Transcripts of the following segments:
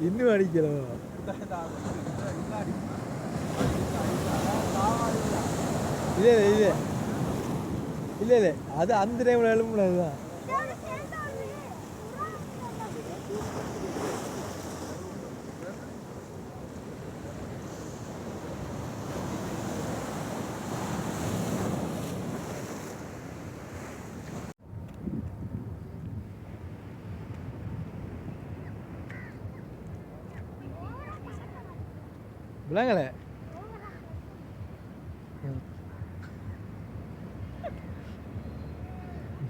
இன்னும் அடிக்கிறோம் இல்லை இல்லை இல்லை. இல்லை இல்லை. அது அந்த டைமில் எழுப்புனது தான் விளங்கலை.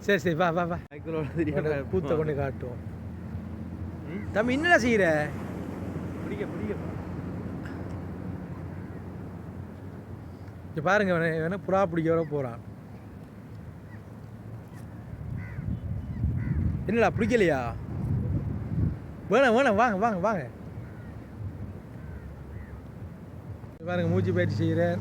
சரி சரி வா வா வா. பூத்த கொண்டு காட்டுவோம். தம்பி என்னடா செய்கிற பிடிக்க பிடிக்க. இங்க பாருங்க இவனை புறா பிடிக்க வர போகிறான் என்னடா பிடிக்கலையா? வேணாம் வேணாம் வாங்க வாங்க வாங்க. பாருங்கள் மூச்சு பயிற்சி செய்கிறேன்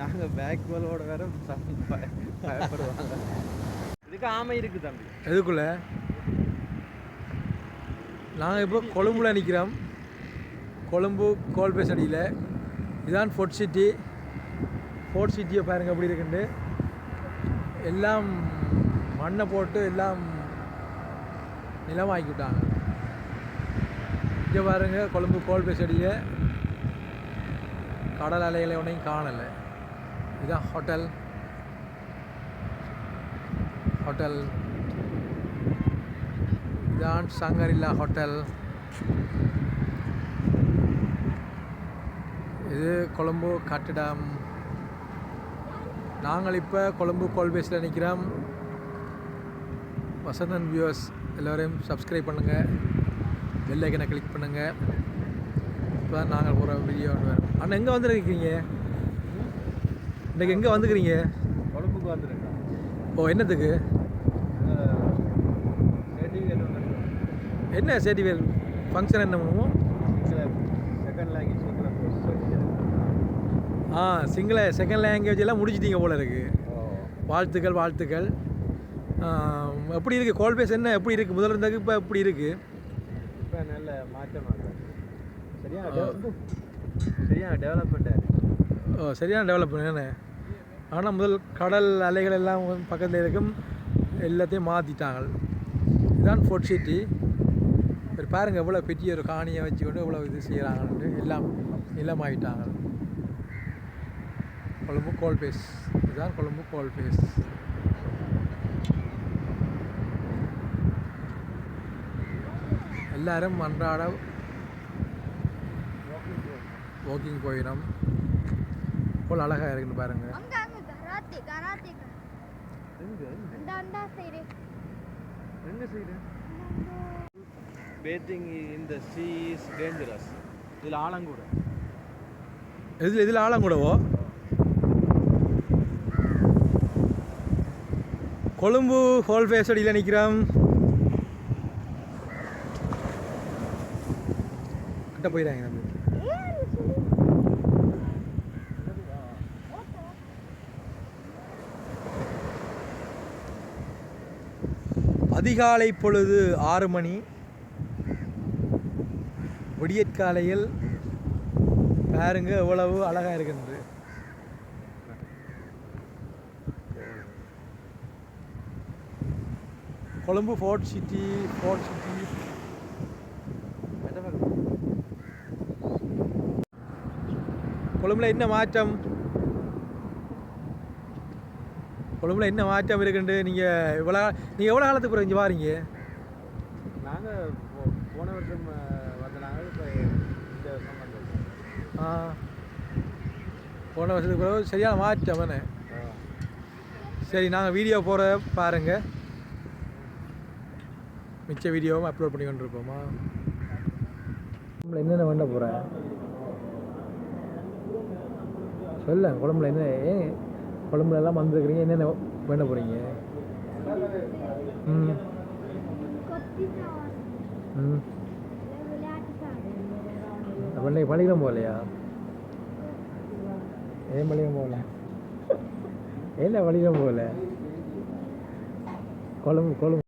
நாங்கள் பேக் பாலோட வேற பயப்படுவாங்க. இதுக்கு ஆமை இருக்கு தம்பி. எதுக்குள்ள? நாங்கள் இப்போ கொழும்புல நிற்கிறோம் கொழும்பு கோல்பேஸ் அடியில். இதுதான் ஃபோர்ட் சிட்டி ஃபோர்ட் சிட்டியை பாருங்க எப்படி இருக்குண்டு எல்லாம் மண்ணை போட்டு எல்லாம் நிலம் விட்டாங்க இங்கே பாருங்க கொழும்பு கோல்பே அடியை கடல் அலைகளை ஒன்றையும் காணலை. இதுதான் ஹோட்டல். ஹோட்டல். இதான் சங்கரில்லா ஹோட்டல். இது கொழும்பு கட்டிடம். நாங்கள் இப்போ கொழும்பு கோல்பேஸில் நிற்கிறோம் வசந்தன் வியூஸ் எல்லோரையும் சப்ஸ்கிரைப் பண்ணுங்கள் பெல் ஐக்கனை கிளிக் பண்ணுங்கள் இப்போ தான் நாங்கள் போகிற வீடியோ அண்ணா எங்கே வந்துருக்கீங்க? இன்றைக்கி எங்கே வந்துக்கிறீங்க கொழும்புக்கு வந்துருக்கேன். ஓ என்னத்துக்கு? என்ன சர்டிஃபிகேட் ஃபங்க்ஷன் என்ன பண்ணுவோம் செகண்ட் லாங்குவேஜ் ஆ சிங்கள செகண்ட் லாங்குவேஜ் எல்லாம் முடிச்சிட்டீங்க போல இருக்கு. வாழ்த்துக்கள் வாழ்த்துக்கள். எப்படி இருக்குது கோல்பேஸ் என்ன? எப்படி இருக்குது முதல்ல இருந்ததுக்கு இப்போ எப்படி இருக்குது இப்போ நல்ல மாற்றமாக சரியா சரியா டெவலப்மெண்ட் ஓ சரியான டெவலப்மெண்ட் என்ன ஆனால் முதல் கடல் அலைகள் எல்லாம் பக்கத்தில் இருக்கும். எல்லாத்தையும் மாற்றிட்டாங்க இதுதான் ஃபோர்ட் சிட்டி ஒரு பாருங்கள் எவ்வளோ பெரிய ஒரு காணியை வச்சுக்கொண்டு எவ்வளோ இது செய்கிறாங்கன்ட்டு எல்லாம் நிலமாயிட்டாங்க. கொழும்பு கோல்பேஸ் இதுதான் கொழும்பு கோல்பேஸ் எல்லாரும் அன்றாட வாக்கிங் போயிடும். போல் அழகாக இருக்குன்னு பாருங்கள் பேத்திங் இந்த சி இஸ் டேஞ்சரஸ் இதில் ஆழங்கூட இதில் இதில் ஆழம் கூடவோ கொழும்பு ஹோல் ஃபேஸ் அடியில் நிற்கிறோம் கிட்ட போயிடாங்க நம்ம. அதிகாலை பொழுது ஆறு மணி. விடியற்காலையில் பாருங்க எவ்வளவு அழகாக இருக்கின்றது Colombo fort city fort city கொழும்புல என்ன மாற்றம்? கொழும்புல என்ன மாற்றம் இருக்குண்டு நீங்கள் இவ்வளோ நீங்கள் எவ்வளோ காலத்துக்கு பிறகு இங்கே வாரீங்க? நாங்கள் போன வருஷம் அஹ், வந்த நாங்கள் இப்போ இந்த வருஷம் வந்தோம் ஆ. போன வருஷத்துக்கு பிறகு சரியான மாற்றம் தானே? சரி நாங்கள் வீடியோ போகிற பாருங்கள் மிச்ச வீடியோவும் அப்லோட் பண்ணி கொண்டு இருப்போமா குழம்புல என்னென்ன பண்ண போகிறேன் சொல்ல குழம்புல என்ன ஏன் குழம்புல எல்லாம் வந்துருக்குறீங்க என்னென்ன பண்ண போகிறீங்க ம். ம். அப்போ பள்ளிக்கூடம் போகலையா? ஏன் வழியும் போகல? ஏன் வழியும் போகல? குழம்பு குழம்பு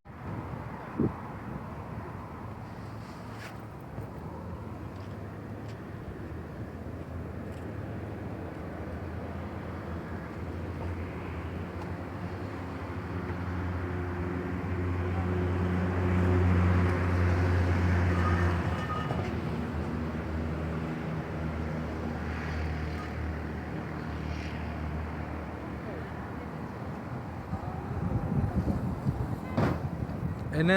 என்ன?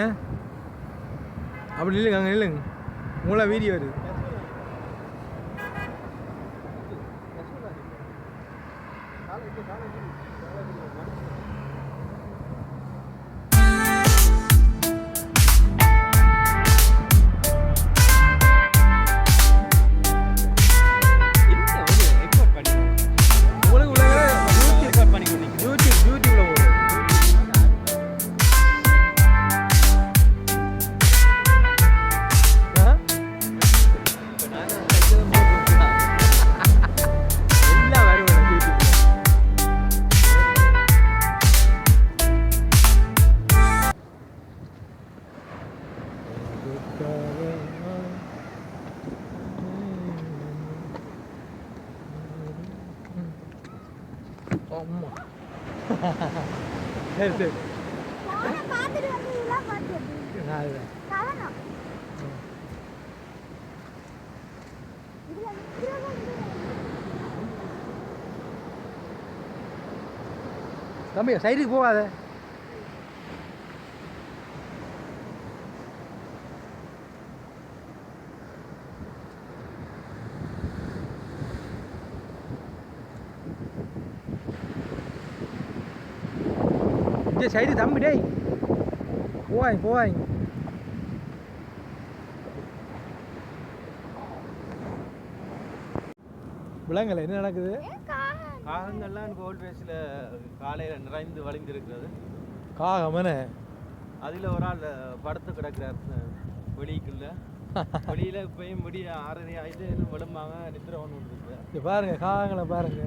அப்படி நில்லுங்க அங்கே நில்லுங்க மூளை வீடியோ வருது அம்மா. சரி சரி. தம்பி சைடுக்கு போகாத. இங்கே சைடு தம்பி டேய். போவாங்க போவாங்க விலங்கல என்ன நடக்குது? காகங்கள்லாம் கோல்ட் பேஸில் காலையில் நிறைந்து வழிந்திருக்கிறது. காகமன? அதில் ஒரு ஆள் படுத்து கிடக்கிறார் வெளிக்குள்ள. வெளியில் இப்பயும் முடிய ஆறரை ஆயிட்டு விழும்பாங்க நித்திர ஒன்று இங்க பாருங்க காகங்களை பாருங்க.